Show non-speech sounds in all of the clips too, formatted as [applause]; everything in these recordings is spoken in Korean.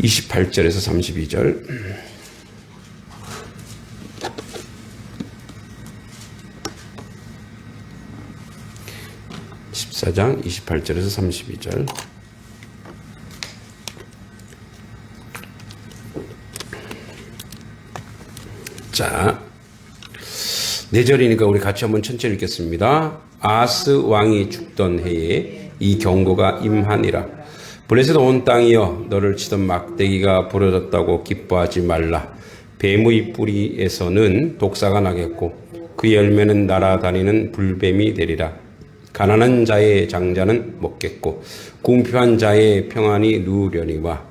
28절에서 32절. 14장 28절에서 32절. 자, 네 절이니까 우리 같이 한번 천천히 읽겠습니다. 아스 왕이 죽던 해에 이 경고가 임하니라. 블레셋 온 땅이여 너를 치던 막대기가 부러졌다고 기뻐하지 말라. 뱀의 뿌리에서는 독사가 나겠고 그 열매는 날아다니는 불뱀이 되리라. 가난한 자의 장자는 먹겠고 궁핍한 자의 평안이 누우려니와.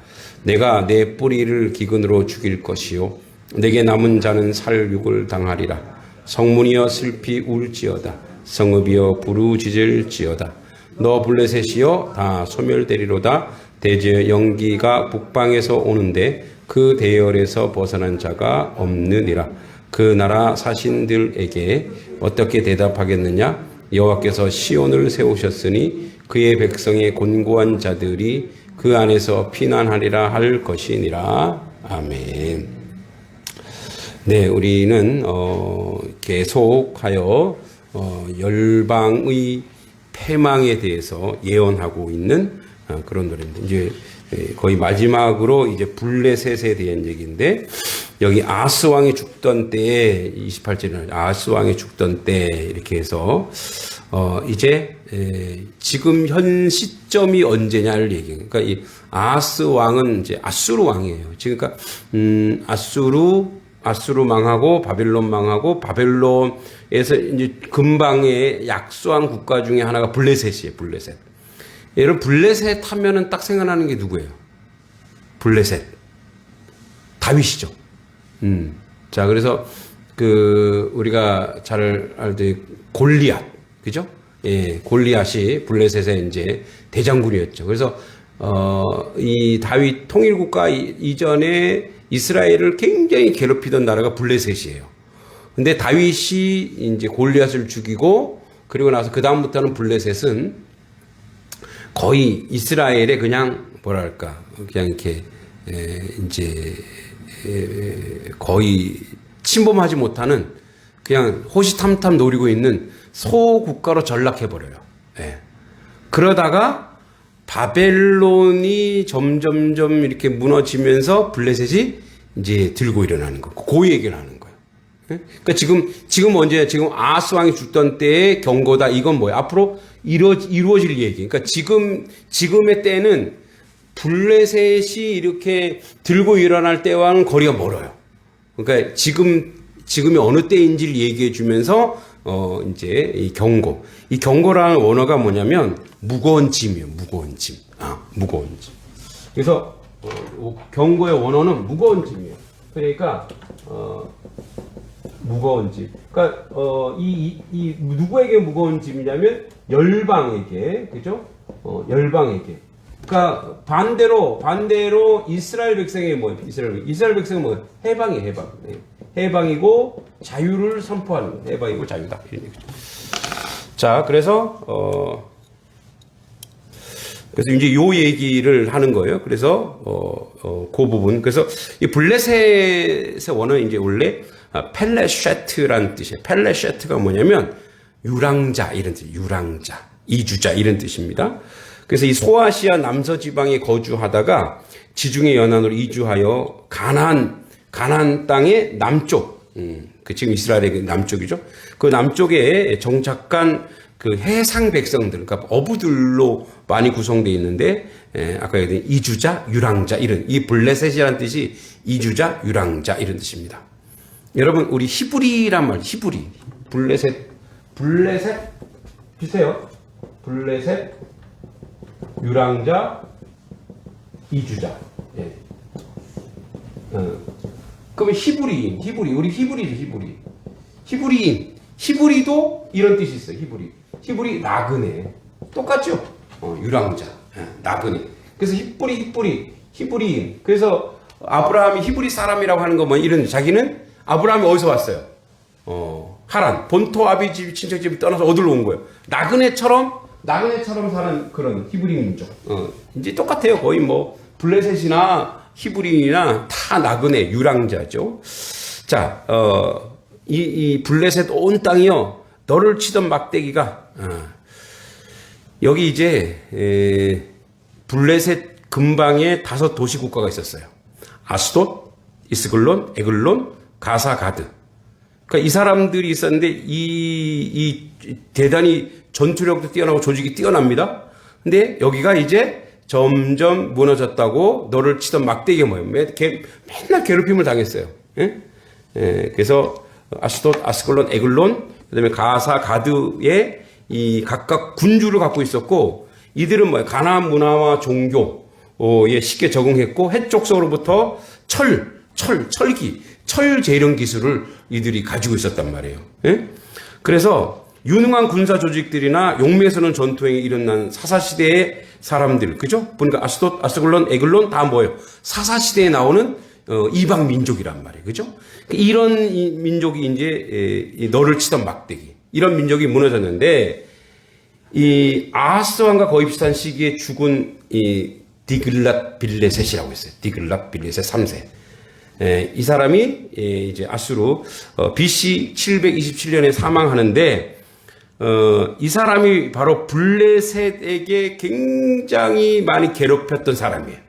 내가 내 뿌리를 기근으로 죽일 것이요. 내게 남은 자는 살육을 당하리라. 성문이여 슬피 울지어다. 성읍이여 부르짖을지어다. 너 블레셋이여 다 소멸되리로다 대지의 연기가 북방에서 오는데 그 대열에서 벗어난 자가 없느니라 그 나라 사신들에게 어떻게 대답하겠느냐 여호와께서 시온을 세우셨으니 그의 백성의 곤고한 자들이 그 안에서 피난하리라 할 것이니라. 아멘. 네, 우리는 어, 계속하여 어, 열방의 패망에 대해서 예언하고 있는 어, 그런 노래입니다. 이제 거의 마지막으로 이제 블레셋에 대한 얘기인데 여기 아스 왕이 죽던 때에 28절에 아스 왕이 죽던 때 이렇게 해서 어 이제 에, 지금 현 시점이 언제냐를 얘기해요. 그러니까 이 아스 왕은 이제 아수르 왕이에요. 지금 그러니까 음 아수르 아수르 망하고 바벨론 망하고 바벨론에서 이제 근방에 약소한 국가 중에 하나가 블레셋이에요. 블레셋. 여러분 블레셋 하면은 딱 생각나는 게 누구예요? 블레셋. 다윗이죠. 음. 자, 그래서 그 우리가 잘 알듯 골리앗. 그죠? 예, 골리앗이 블레셋의 이제 대장군이었죠. 그래서 어, 이 다윗 통일 국가 이전에 이스라엘을 굉장히 괴롭히던 나라가 블레셋이에요. 근데 다윗이 이제 골리앗을 죽이고 그리고 나서 그 다음부터는 블레셋은 거의 이스라엘에 그냥 뭐랄까 그냥 이렇게 에, 이제 에, 거의 침범하지 못하는 그냥 호시탐탐 노리고 있는 소국가로 전락해버려요. 예. 그러다가 바벨론이 점점점 이렇게 무너지면서 블레셋이 이제 들고 일어나는 거. 그 얘기를 하는 거예요. 예? 그러니까 지금, 지금 언제, 지금 아스 왕이 죽던 때의 경고다. 이건 뭐야? 앞으로 이루, 이루어질 얘기. 그러니까 지금, 지금의 때는 블레셋이 이렇게 들고 일어날 때와는 거리가 멀어요. 그러니까 지금, 지금이 어느 때인지를 얘기해 주면서 어, 이제 이 경고. 이 경고라는 원어가 뭐냐면 무거운 짐이에요. 무거운 짐. 아, 무거운 짐. 그래서 어, 경고의 원어는 무거운 짐이에요. 그러니까 어, 무거운 짐. 그러니까 어, 이, 이, 이 누구에게 무거운 짐이냐면 열방에게, 그죠? 어, 열방에게. 그러니까 반대로 반대로 이스라엘 백성이 뭐 이스라엘 이스라엘 백성은 뭐 해방이 해방. 네. 해방이고 자유를 선포하는 해방이고 자유다. 자, 그래서 어 그래서 이제 요 얘기를 하는 거예요. 그래서 어, 어, 그 부분. 그래서 이 블레셋의 원어는 이제 원래 펠레쉐트라는 뜻이에요. 펠레쉐트가 뭐냐면 유랑자 이런 뜻, 유랑자, 이주자 이런 뜻입니다. 그래서 이 소아시아 남서 지방에 거주하다가 지중해 연안으로 이주하여 가나안 가나안 땅의 남쪽, 음, 그 지금 이스라엘의 그 남쪽이죠. 그 남쪽에 정착한 그 해상 백성들, 그러니까 어부들로 많이 구성되어 있는데, 에, 아까 얘기한 이주자, 유랑자 이런 이 블레셋이라는 뜻이 이주자, 유랑자 이런 뜻입니다. 여러분 우리 히브리란 말, 히브리, 블레셋, 블레셋 비슷해요. 블레셋, 유랑자, 이주자. 예. 어. 그러면 히브리인, 히브리, 우리 히브리죠, 히브리. 히브리인, 히브리도 이런 뜻이 있어요, 히브리. 히브리 나그네. 똑같죠? 어, 유랑자, 예, 나그네. 그래서 히브리, 히브리, 히브리인. 그래서 아브라함이 히브리 사람이라고 하는 거 뭐 이런, 자기는 아브라함이 어디서 왔어요? 어, 하란. 본토 아비 집, 친척 집을 떠나서 어디로 온 거예요? 나그네처럼, 나그네처럼 사는 그런 히브리 민족. 어, 이제 똑같아요. 거의 뭐, 블레셋이나 히브리인이나 다 나그네 유랑자죠. 자, 어, 이, 이 블레셋 온 땅이요 너를 치던 막대기가 어, 여기 이제 에, 블레셋 근방에 다섯 도시 국가가 있었어요. 아스돗, 이스글론, 에글론, 가사, 가드. 그러니까 이 사람들이 있었는데 이, 이 대단히 전투력도 뛰어나고 조직이 뛰어납니다. 근데 여기가 이제 점점 무너졌다고 너를 치던? 매, 개, 맨날 괴롭힘을 당했어요. 예? 예, 그래서 아스돗, 아스글론, 에글론, 그다음에 가사, 가드의 이 각각 군주를 갖고 있었고 이들은 뭐예요? 가나안 문화와 종교에 쉽게 적응했고 해쪽서로부터 철, 철, 철기, 철 재련 기술을 이들이 가지고 있었단 말이에요. 예? 그래서 유능한 군사 조직들이나 용매서는 전투에 일어난 사사시대의 사람들, 그죠? 보니까 아스돗, 아스글론, 에글론 다 뭐예요? 사사시대에 나오는 어, 이방 민족이란 말이에요. 그죠? 이런 이 민족이 이제 에, 이 너를 치던 막대기. 이런 민족이 무너졌는데 이 아하스 왕과 거의 비슷한 시기에 죽은 이 디글랏 빌레셋이라고 있어요. 디글랏 빌레셋 3세. 에, 이 사람이 에, 이제 아수르 어, BC 727년에 사망하는데 어, 이 사람이 바로 블레셋에게 굉장히 많이 괴롭혔던 사람이에요.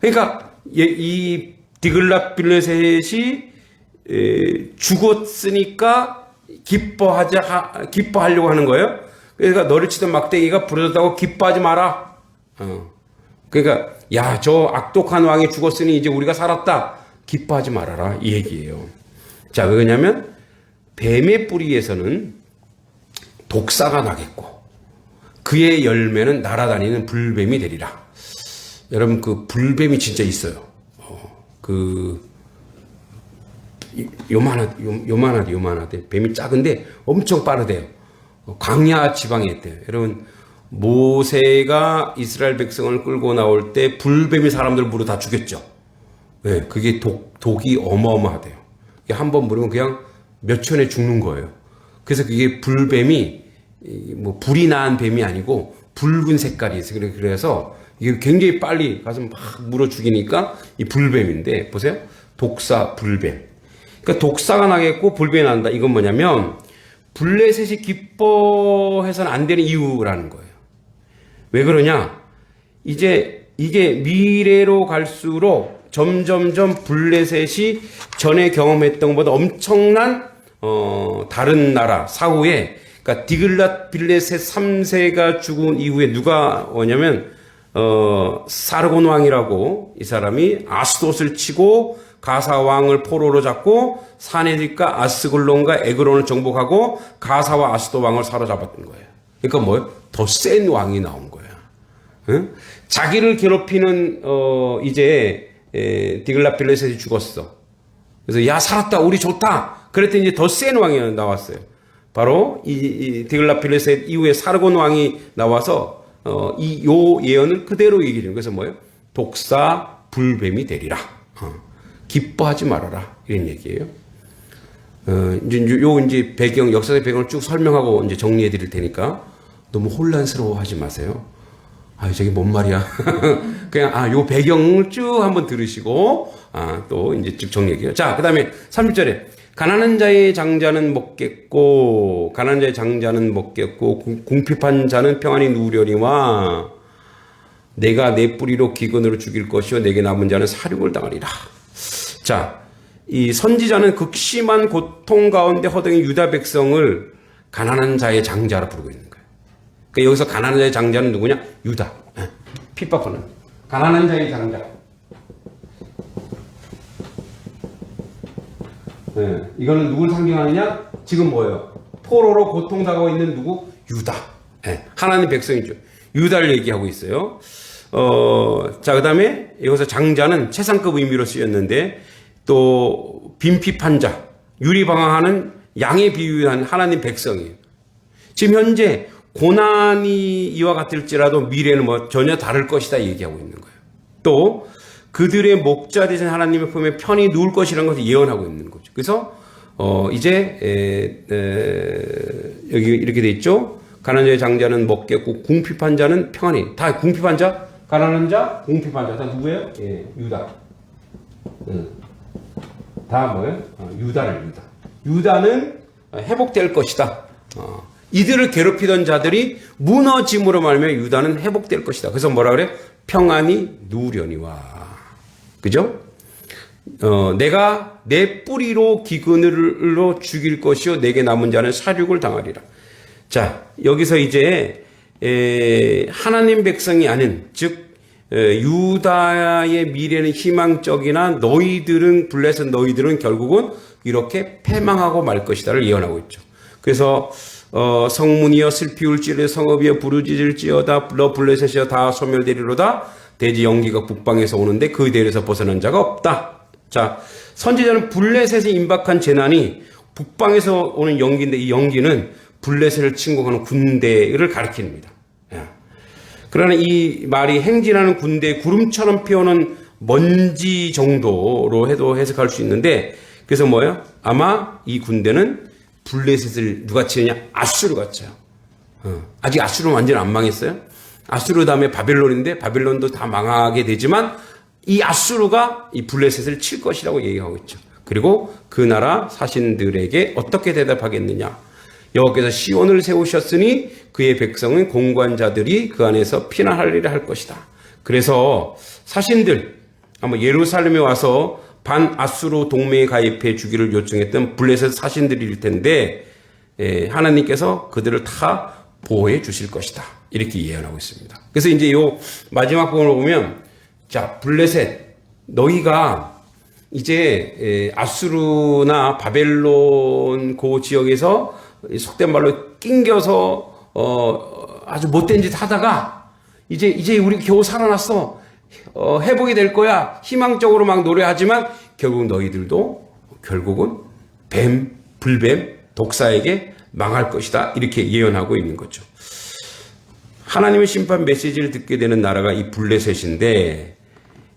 그러니까 예, 이 디글랏 빌레셋이 에, 죽었으니까 기뻐하자 하- 기뻐하려고 하는 거예요. 그러니까 너를 치던 막대기가 부러졌다고 기뻐하지 마라. 어. 그러니까 야 저 악독한 왕이 죽었으니 이제 우리가 살았다. 기뻐하지 말아라 이 얘기예요. 자 왜냐하면 뱀의 뿌리에서는 독사가 나겠고 그의 열매는 날아다니는 불뱀이 되리라. 여러분 그 불뱀이 진짜 있어요. 어, 그 이- 요만하 요, 요만하대 요만하대 뱀이 작은데 엄청 빠르대요. 어, 광야 지방에 있대요. 여러분 모세가 이스라엘 백성을 끌고 나올 때 불뱀이 사람들 물어 다 죽였죠. 네, 그게 독, 독이 어마어마하대요. 한 번 물으면 그냥 몇 천 에 죽는 거예요. 그래서 그게 불뱀이 이뭐 불이 난 뱀이 아니고 붉은 색깔이 있어요. 그래- 그래서 이게 굉장히 빨리 가서 막 물어 죽이니까 이 불뱀인데 보세요. 독사 불뱀. 그러니까 독사가 나겠고 불뱀이 난다. 이건 뭐냐면 블레셋이 기뻐해서는 안 되는 이유라는 거예요. 왜 그러냐? 이제 이게 미래로 갈수록 점점점 블레셋이 전에 경험했던 것보다 엄청난 어, 다른 나라 사후에 그러니까 디글랏 빌레셋 3세가 죽은 이후에 누가 오냐면 어, 사르곤 왕이라고 이 사람이 아스돗을 치고 가사 왕을 포로로 잡고 사네들과 아스글론과 에그론을 정복하고 가사와 아스도 왕을 사로잡았던 거예요. 그러니까 뭐요? 더 센 왕이 나온 거예요. 응? 자기를 괴롭히는 어 이제 에, 디글라 빌레셋이 죽었어. 그래서 야 살았다 우리 좋다. 그랬더니 이제 더 센 왕이 나왔어요. 바로 이, 이 디글라 빌레셋 이후에 사르곤 왕이 나와서 어, 이 요 예언을 그대로 얘기해요. 주 그래서 뭐예요? 독사 불뱀이 되리라. 어, 기뻐하지 말아라 이런 얘기예요. 어, 이제 요 이제 배경 역사의 배경을 쭉 설명하고 이제 정리해 드릴 테니까 너무 혼란스러워하지 마세요. 아, 저게 뭔 말이야? [laughs] 그냥 아, 요 배경을 쭉 한번 들으시고 아, 또 이제 쭉 정리할게요. 자, 그 다음에 30절에 가난한 자의 장자는 먹겠고 가난한 자의 장자는 먹겠고 궁- 궁핍한 자는 평안히 누우려니와 내가 내 뿌리로 기근으로 죽일 것이요 내게 남은 자는 사륙을 당하리라. 자, 이 선지자는 극심한 고통 가운데 허둥이 유다 백성을 가난한 자의 장자라 부르고 있는 거예요. 그러니까 여기서 가난한 자의 장자는 누구냐? 유다. 예, 핍박하는 가난한 자의 장자. 예, 이거는 누굴 상징하느냐? 지금 뭐예요? 포로로 고통당하고 있는 누구? 유다. 예, 하나님 백성이죠. 유다를 얘기하고 있어요. 어, 자, 그 다음에 여기서 장자는 최상급 의미로 쓰였는데 또 빈핍한 자, 유리방황하는 양에 비유한 하나님 백성이에요. 지금 현재 고난이 이와 같을지라도 미래는 뭐 전혀 다를 것이다 얘기하고 있는 거예요. 또 그들의 목자 되신 하나님의 품에 편히 누울 것이라는 것을 예언하고 있는 거죠. 그래서 어 이제 에, 에, 여기 이렇게 돼 있죠. 가난한 자의 장자는 먹겠고 궁핍한 자는 평안히 다 궁핍한 자, 가난한 자, 궁핍한 자 다 누구예요? 예, 유다. 응. 다 뭐예요? 어, 유다를 유다. 유다는 회복될 것이다. 어, 이들을 괴롭히던 자들이 무너짐으로 말며 유다는 회복될 것이다. 그래서 뭐라 그래? 평안이 누려니와. 그죠? 어, 내가 내 뿌리로 기근으로 죽일 것이요 내게 남은 자는 사륙을 당하리라. 자, 여기서 이제 에, 하나님 백성이 아닌 즉 에, 유다의 미래는 희망적이나 너희들은 블레셋 너희들은 결국은 이렇게 패망하고 말 것이다를 예언하고 있죠. 그래서 어, 성문이여 슬피 울지를 성읍이여 부르짖을지어다 너 블레셋이여 다 소멸되리로다 대지 연기가 북방에서 오는데 그 대에서 벗어난 자가 없다. 자 선지자는 블레셋이 임박한 재난이 북방에서 오는 연기인데 이 연기는 블레셋을 침공하는 군대를 가리킵니다. 예. 그러나 이 말이 행진하는 군대 구름처럼 피어오는 먼지 정도로 해도 해석할 수 있는데 그래서 뭐예요? 아마 이 군대는 블레셋을 누가 치느냐? 아수르가 쳐요. 어. 아직 아수르는 완전 안 망했어요. 아수르 다음에 바벨론인데 바벨론도 다 망하게 되지만 이 아수르가 이 블레셋을 칠 것이라고 얘기하고 있죠. 그리고 그 나라 사신들에게 어떻게 대답하겠느냐? 여호와께서 시온을 세우셨으니 그의 백성은 공관자들이 그 안에서 피난하리라 할 것이다. 그래서 사신들 아마 예루살렘에 와서 반 아수르 동맹에 가입해 주기를 요청했던 블레셋 사신들일 텐데 예, 하나님께서 그들을 다 보호해 주실 것이다. 이렇게 예언하고 있습니다. 그래서 이제 요 마지막 부분을 보면 자 블레셋 너희가 이제 예, 아수르나 바벨론 그 지역에서 속된 말로 낑겨서 어 아주 못된 짓 하다가 이제 이제 우리 겨우 살아났어 어, 회복이 될 거야 희망적으로 막 노래하지만 결국 너희들도 결국은 뱀 불뱀 독사에게 망할 것이다 이렇게 예언하고 있는 거죠. 하나님의 심판 메시지를 듣게 되는 나라가 이 블레셋인데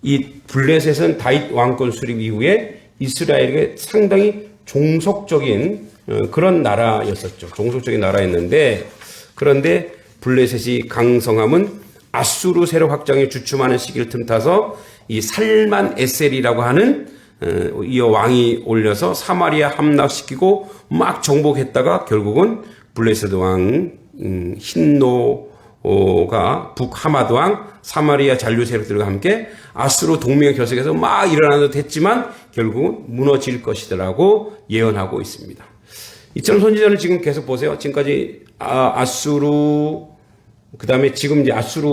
이 블레셋은 다윗 왕권 수립 이후에 이스라엘에게 상당히 종속적인 어, 그런 나라였었죠. 종속적인 나라였는데 그런데 블레셋이 강성함은 아수르 세력 확장에 주춤하는 시기를 틈타서 이 살만 에셀이라고 하는 어, 이 왕이 올려서 사마리아 함락시키고 막 정복했다가 결국은 블레셋 왕 음, 힌노가 북하마드 왕 사마리아 잔류 세력들과 함께 아수르 동맹 결석해서 막 일어나도 됐지만 결국은 무너질 것이더라고 예언하고 있습니다. 이처럼 선지자는 지금 계속 보세요. 지금까지 아, 아수르 그 다음에 지금 이제 아수르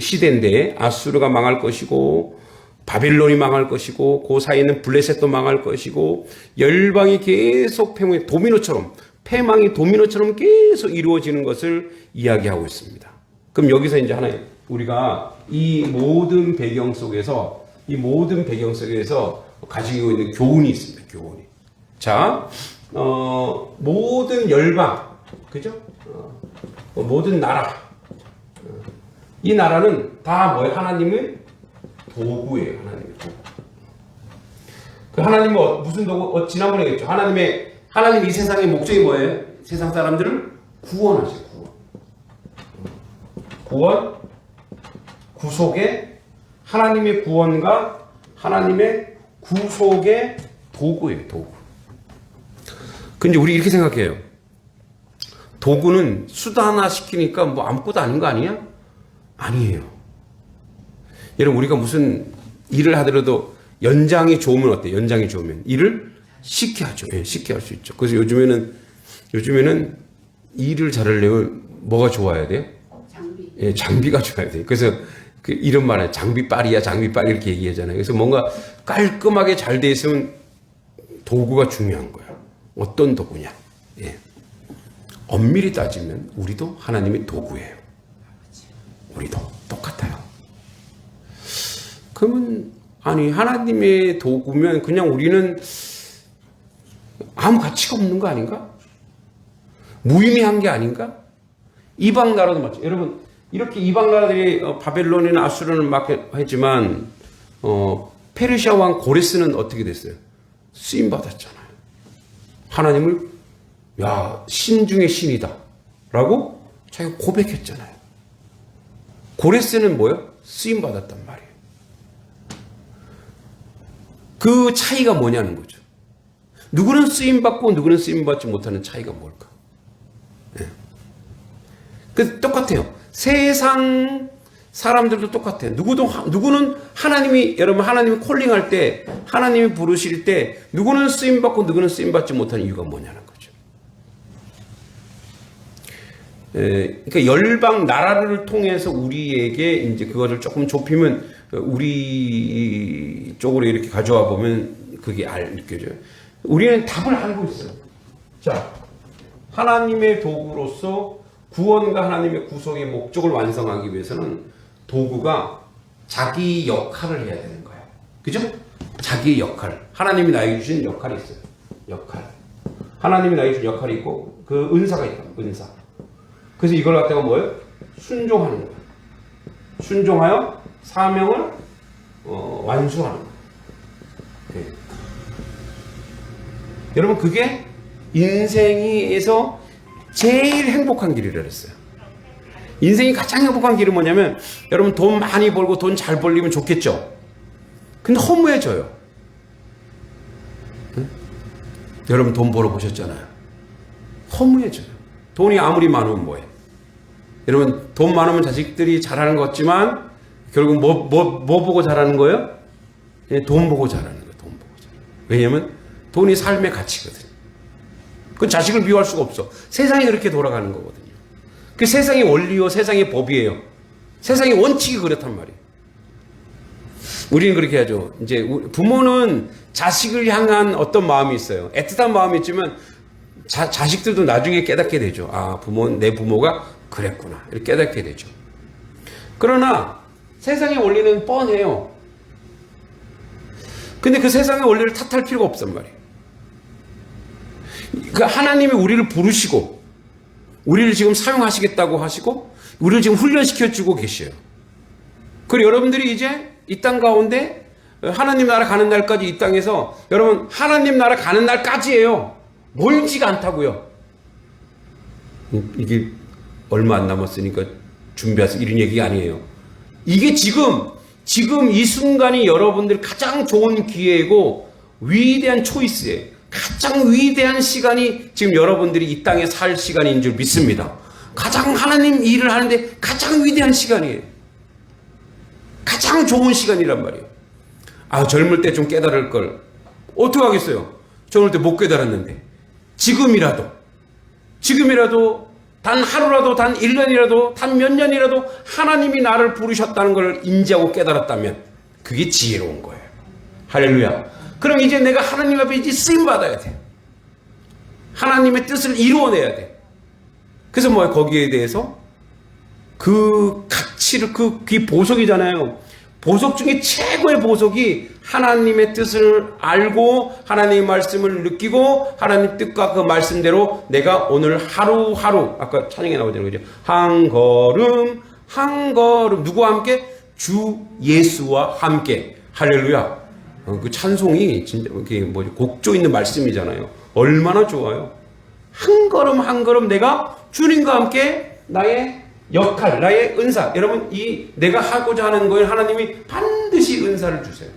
시대인데 아수르가 망할 것이고 바빌론이 망할 것이고 그 사이에는 블레셋도 망할 것이고 열방이 계속 패망이 도미노처럼 패망이 도미노처럼 계속 이루어지는 것을 이야기하고 있습니다. 그럼 여기서 이제 하나 우리가 이 모든 배경 속에서 이 모든 배경 속에서 가지고 있는 교훈이 있습니다. 교훈이. 자, 어, 모든 열방, 그죠? 어, 모든 나라. 어, 이 나라는 다 뭐예요? 하나님의 도구예요. 하나님의 도구. 그 하나님은 어- 무슨 도구? 어, 지난번에 얘기했죠. 하나님의 하나님 이 세상의 목적이 뭐예요? 세상 사람들을 구원하세요. 구원. 구원, 구속의 하나님의 구원과 하나님의 구속의 도구예요. 도구. 근데 우리 이렇게 생각해요. 도구는 수단화 시키니까 뭐 아무것도 아닌 거 아니야? 아니에요. 여러분 우리가 무슨 일을 하더라도 연장이 좋으면 어때? 연장이 좋으면 일을 쉽게 하죠. 예, 쉽게 할 수 있죠. 그래서 요즘에는 요즘에는 일을 잘하려면 뭐가 좋아야 돼요? 장비. 예, 장비가 좋아야 돼요. 그래서 그 이런 말에 장비빨이야, 장비빨 이렇게 얘기하잖아요. 그래서 뭔가 깔끔하게 잘 돼 있으면 도구가 중요한 거야. 어떤 도구냐? 예. 엄밀히 따지면 우리도 하나님의 도구예요. 우리도 똑같아요. 그러면 아니 하나님의 도구면 그냥 우리는 아무 가치가 없는 거 아닌가? 무의미한 게 아닌가? 이방 나라도 마찬가지. 여러분 이렇게 이방 나라들이 어, 바벨론이나 아수르를 막 했지만 어, 페르시아 왕 고레스는 어떻게 됐어요? 쓰임 받았잖아요. 하나님을 야, 신 중의 신이다 라고 자기가 고백했잖아요. 고레스는 뭐요? 쓰임 받았단 말이에요. 그 차이가 뭐냐는 거죠. 누구는 쓰임 받고 누구는 쓰임 받지 못하는 차이가 뭘까? 예. 그 똑같아요. 세상 사람들도 똑같아요. 누구도 하- 누구는 하나님이 여러분 하나님이 콜링할 때 하나님이 부르실 때 누구는 쓰임 받고 누구는 쓰임 받지 못하는 이유가 뭐냐는 거죠. 에, 그러니까 열방 나라를 통해서 우리에게 이제 그거를 조금 좁히면 우리 쪽으로 이렇게 가져와 보면 그게 알 느껴져요. 우리는 답을 알고 있어요. 자, 하나님의 도구로서 구원과 하나님의 구속의 목적을 완성하기 위해서는 도구가 자기 역할을 해야 되는 거예요. 그죠? 자기 역할. 하나님이 나에게 주신 역할이 있어요. 역할. 하나님이 나에게 주신 역할이 있고 그 은사가 있다. 은사. 그래서 이걸 갖다가 뭐예요? 순종하는 거예요. 순종하여 사명을 어, 완수하는 거예요. 네. 여러분 그게 인생에서 제일 행복한 길이라 그랬어요. 인생이 가장 행복한 길은 뭐냐면 여러분 돈 많이 벌고 돈 잘 벌리면 좋겠죠. 근데 허무해져요. 응? 여러분 돈 벌어 보셨잖아요. 허무해져요. 돈이 아무리 많으면 뭐해? 여러분 돈 많으면 자식들이 잘하는 것 같지만 결국 뭐, 뭐, 뭐 보고 잘하는 거예요? 예, 돈 보고 잘하는 거예요. 돈 보고 잘. 왜냐면 돈이 삶의 가치거든요. 그건 자식을 미워할 수가 없어. 세상이 그렇게 돌아가는 거거든요. 그 세상의 원리요, 세상의 법이에요. 세상의 원칙이 그렇단 말이에요. 우리는 그렇게 하죠. 이제 우- 부모는 자식을 향한 어떤 마음이 있어요. 애틋한 마음이 있지만 자, 자식들도 나중에 깨닫게 되죠. 아, 부모, 내 부모가 그랬구나. 이렇게 깨닫게 되죠. 그러나 세상의 원리는 뻔해요. 근데 그 세상의 원리를 탓할 필요가 없단 말이에요. 그 하나님이 우리를 부르시고 우리를 지금 사용하시겠다고 하시고 우리를 지금 훈련시켜 주고 계셔요. 그리고 여러분들이 이제 이 땅 가운데 하나님 나라 가는 날까지 이 땅에서 여러분 하나님 나라 가는 날까지예요. 멀지가 않다고요. 이게 얼마 안 남았으니까 준비해서 이런 얘기 아니에요. 이게 지금 지금 이 순간이 여러분들 가장 좋은 기회이고 위대한 초이스예요. 가장 위대한 시간이 지금 여러분들이 이 땅에 살 시간인 줄 믿습니다. 가장 하나님 일을 하는데 가장 위대한 시간이에요. 가장 좋은 시간이란 말이에요. 아, 젊을 때 좀 깨달을 걸. 어떻게 하겠어요? 젊을 때 못 깨달았는데. 지금이라도, 지금이라도, 단 하루라도, 단 1년이라도, 단 몇 년이라도 하나님이 나를 부르셨다는 걸 인지하고 깨달았다면 그게 지혜로운 거예요. 할렐루야. 그럼 이제 내가 하나님 앞에 이제 쓰임 받아야 돼. 하나님의 뜻을 이루어내야 돼. 그래서 뭐야, 거기에 대해서 그 가치를 그, 그 보석이잖아요. 보석 중에 최고의 보석이 하나님의 뜻을 알고 하나님의 말씀을 느끼고 하나님 뜻과 그 말씀대로 내가 오늘 하루하루 아까 찬양에 나오잖아요. 그죠? 한 걸음 한 걸음 누구와 함께 주 예수와 함께 할렐루야. 어, 그 찬송이 진짜 이게 뭐지 곡조 있는 말씀이잖아요. 얼마나 좋아요. 한 걸음 한 걸음 내가 주님과 함께 나의 역할, 나의 은사. 여러분, 이 내가 하고자 하는 거에 하나님이 반드시 은사를 주세요.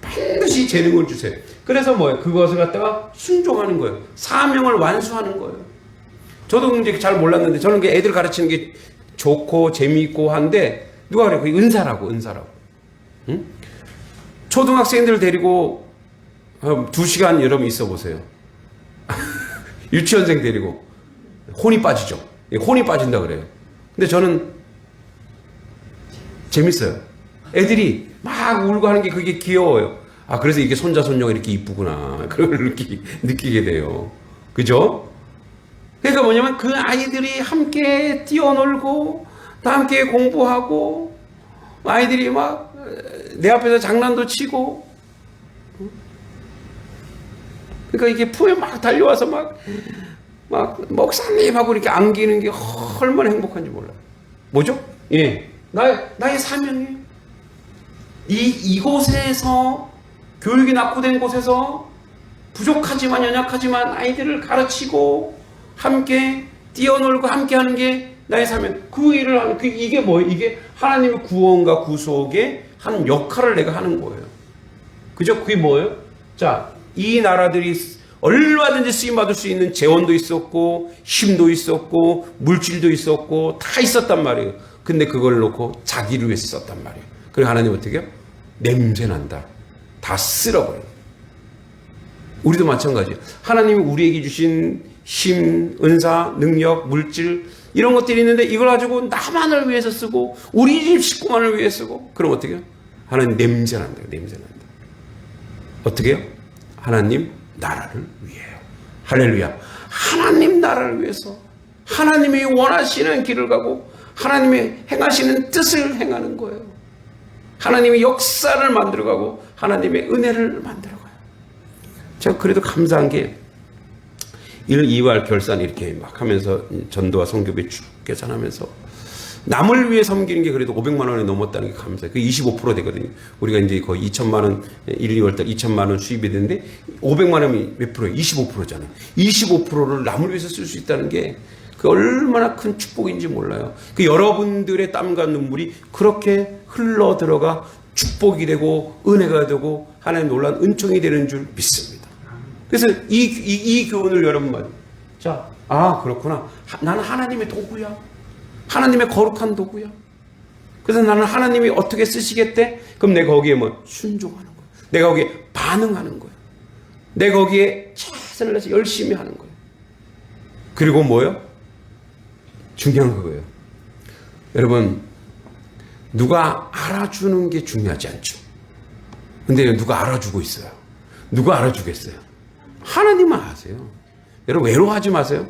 반드시 재능을 주세요. 그래서 뭐예요? 그것을 갖다가 순종하는 거예요. 사명을 완수하는 거예요. 저도 이제 잘 몰랐는데 저는 그 애들 가르치는 게 좋고 재미있고 한데 누가 그래요? 그게 은사라고, 은사라고. 응? 초등학생들 데리고 어, 두 시간 여러분 있어 보세요. [laughs] 유치원생 데리고 혼이 빠지죠. 예, 혼이 빠진다 그래요. 근데 저는 재밌어요. 애들이 막 울고 하는 게 그게 귀여워요. 아, 그래서 이게 손자, 손녀가 이렇게 이쁘구나. [laughs] 그걸 느끼, 느끼게 돼요. 그죠? 그러니까 뭐냐면 그 아이들이 함께 뛰어놀고, 다 함께 공부하고, 아이들이 막 내 앞에서 장난도 치고, 그러니까 이게 품에 막 달려와서 막, 막, 목사님 하고 이렇게 안기는 게 얼마나 행복한지 몰라요. 뭐죠? 예. 나의, 나의 사명이에요. 이, 이곳에서, 교육이 낙후된 곳에서, 부족하지만 연약하지만 아이들을 가르치고, 함께 뛰어놀고 함께 하는 게 나의 사명. 그 일을 하는, 그, 이게 뭐예요? 이게 하나님의 구원과 구속의 한 역할을 내가 하는 거예요. 그죠? 그게 뭐예요? 자, 이 나라들이 얼마든지 쓰임 받을 수 있는 재원도 있었고 힘도 있었고 물질도 있었고 다 있었단 말이에요. 근데 그걸 놓고 자기를 위해서 썼단 말이에요. 그리고 하나님 어떻게 해요? 냄새 난다. 다 쓸어버려요. 우리도 마찬가지예요. 하나님이 우리에게 주신 힘, 은사, 능력, 물질 이런 것들이 있는데 이걸 가지고 나만을 위해서 쓰고 우리 집 식구만을 위해 쓰고 그럼 어떻게 해요? 하나님 냄새 난다. 냄새 난다. 어떻게 해요? 하나님 나라를 위해요. 할렐루야. 하나님 나라를 위해서 하나님이 원하시는 길을 가고 하나님이 행하시는 뜻을 행하는 거예요. 하나님의 역사를 만들어가고 하나님의 은혜를 만들어가요. 제가 그래도 감사한 게 1, 2월 결산 이렇게 막 하면서 전도와 성교비 계산하면서 남을 위해 섬기는 게 그래도 500만 원이 넘었다는 게 감사해요. 그25% 되거든요. 우리가 이제 거의 2천만 원, 1, 2월 달 2천만 원 수입이 되는데 500만 원이 몇 프로예요? 25%잖아요. 25%를 남을 위해서 쓸 수 있다는 게 그 얼마나 큰 축복인지 몰라요. 그 여러분들의 땀과 눈물이 그렇게 흘러 들어가 축복이 되고 은혜가 되고 하나님 놀란 은총이 되는 줄 믿습니다. 그래서 이, 이, 이 교훈을 여러분 자, 아, 그렇구나. 하- 나는 하나님의 도구야. 하나님의 거룩한 도구야. 그래서 나는 하나님이 어떻게 쓰시겠대? 그럼 내가 거기에 뭐 순종하는 거야. 내가 거기에 반응하는 거야. 내가 거기에 최선을 다해서 열심히 하는 거야. 그리고 뭐요? 중요한 그거예요. 여러분, 누가 알아주는 게 중요하지 않죠. 근데 누가 알아주고 있어요. 누가 알아주겠어요? 하나님만 아세요. 여러분, 외로워하지 마세요.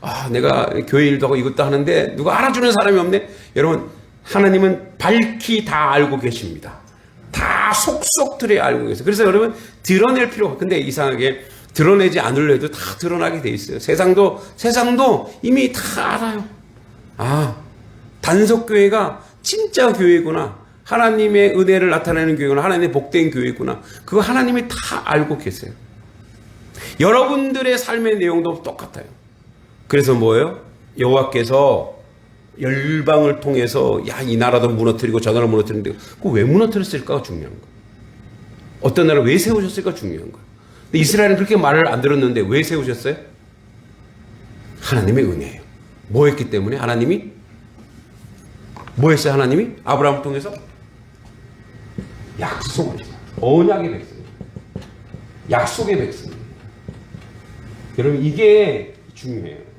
아, 내가 교회 일도 하고 이것도 하는데 누가 알아주는 사람이 없네? 여러분, 하나님은 밝히 다 알고 계십니다. 다 속속들이 알고 계세요. 그래서 여러분, 드러낼 필요가, 근데 이상하게 드러내지 않으려 해도 다 드러나게 돼 있어요. 세상도, 세상도 이미 다 알아요. 아, 단속 교회가 진짜 교회구나. 하나님의 은혜를 나타내는 교회구나. 하나님의 복된 교회구나. 그거 하나님이 다 알고 계세요. 여러분들의 삶의 내용도 똑같아요. 그래서 뭐예요? 여호와께서 열방을 통해서 야 이 나라도 무너뜨리고 저 나라 무너뜨리는데 그왜 무너뜨렸을까가 중요한 거예요. 어떤 나라 왜 세우셨을까 중요한 거예요. 근데 이스라엘은 그렇게 말을 안 들었는데 왜 세우셨어요? 하나님의 은혜예요. 뭐 했기 때문에 하나님이 뭐 했어요 하나님이? 아브라함을 통해서 약속을 했어요. 언약의 백성. 약속의 백성. 여러분 이게 중요해요.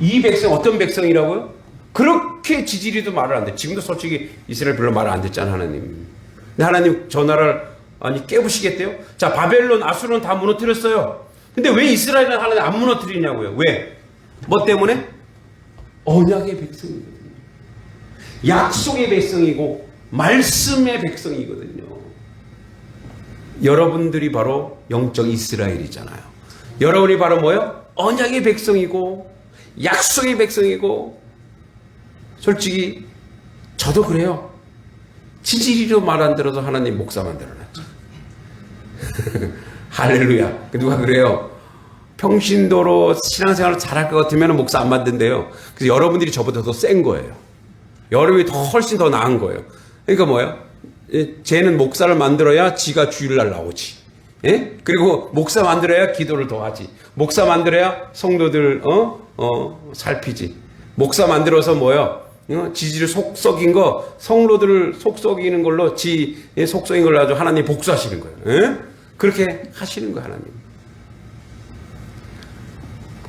이 백성 어떤 백성이라고요? 그렇게 지지리도 말을 안 돼. 지금도 솔직히 이스라엘 별로 말을 안 듣잖아 하나님. 근데 하나님 저 나라를 아니 깨부시겠대요? 자 바벨론, 아수론 다 무너뜨렸어요. 근데 왜 이스라엘은 하나님 안 무너뜨리냐고요? 왜? 뭐 때문에? 언약의 백성이거든요. 약속의 백성이고 말씀의 백성이거든요. 여러분들이 바로 영적 이스라엘이잖아요. 여러분이 바로 뭐요? 언약의 백성이고 약속의 백성이고 솔직히 저도 그래요. 지지리로 말 안 들어서 하나님 목사 만들어놨죠. [laughs] 할렐루야. 누가 그래요? 평신도로 신앙생활을 잘할 것 같으면 목사 안 만든대요. 그래서 여러분들이 저보다 더 센 거예요. 여러분이 더 훨씬 더 나은 거예요. 그러니까 뭐예요? 예, 쟤는 목사를 만들어야 지가 주일날 나오지. 예? 그리고 목사 만들어야 기도를 더 하지. 목사 만들어야 성도들 어? 어, 살피지. 목사 만들어서 뭐요? 어? 지지를 속 썩인 거 성로들을 속 썩이는 걸로 지속 썩인 걸로 아주 하나님 복수하시는 거예요. 예? 그렇게 하시는 거예요, 하나님.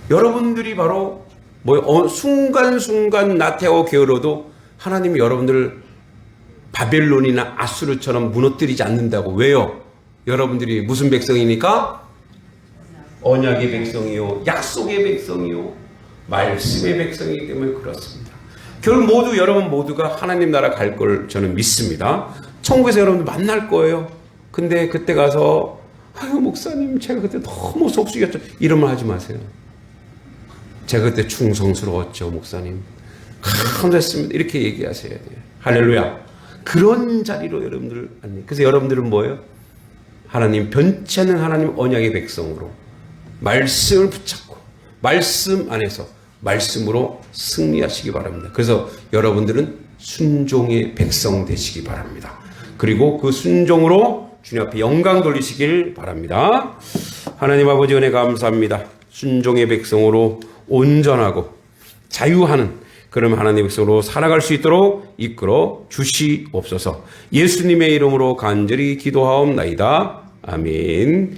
여러분들이 바로 뭐 어, 순간순간 나태하고 게으러도 하나님이 여러분들을 바벨론이나 아수르처럼 무너뜨리지 않는다고 왜요? 여러분들이 무슨 백성이니까? 언약의 백성이요, 약속의 백성이요, 말씀의 백성이기 때문에 그렇습니다. 결국 모두 여러분 모두가 하나님 나라 갈 걸 저는 믿습니다. 천국에서 여러분들 만날 거예요. 근데 그때 가서 아유 목사님 제가 그때 너무 속쓰였죠. 이런 말 하지 마세요. 제가 그때 충성스러웠죠 목사님. 감사했습니다. 이렇게 얘기하셔야 돼요. 할렐루야. 그런 자리로 여러분들 아니. 그래서 여러분들은 뭐예요? 하나님 변치 않는 하나님 언약의 백성으로 말씀을 붙잡고 말씀 안에서 말씀으로 승리하시기 바랍니다. 그래서 여러분들은 순종의 백성 되시기 바랍니다. 그리고 그 순종으로 주님 앞에 영광 돌리시길 바랍니다. 하나님 아버지 은혜 감사합니다. 순종의 백성으로 온전하고 자유하는 그럼 하나님의 백성으로 살아갈 수 있도록 이끌어 주시옵소서. 예수님의 이름으로 간절히 기도하옵나이다. 아멘.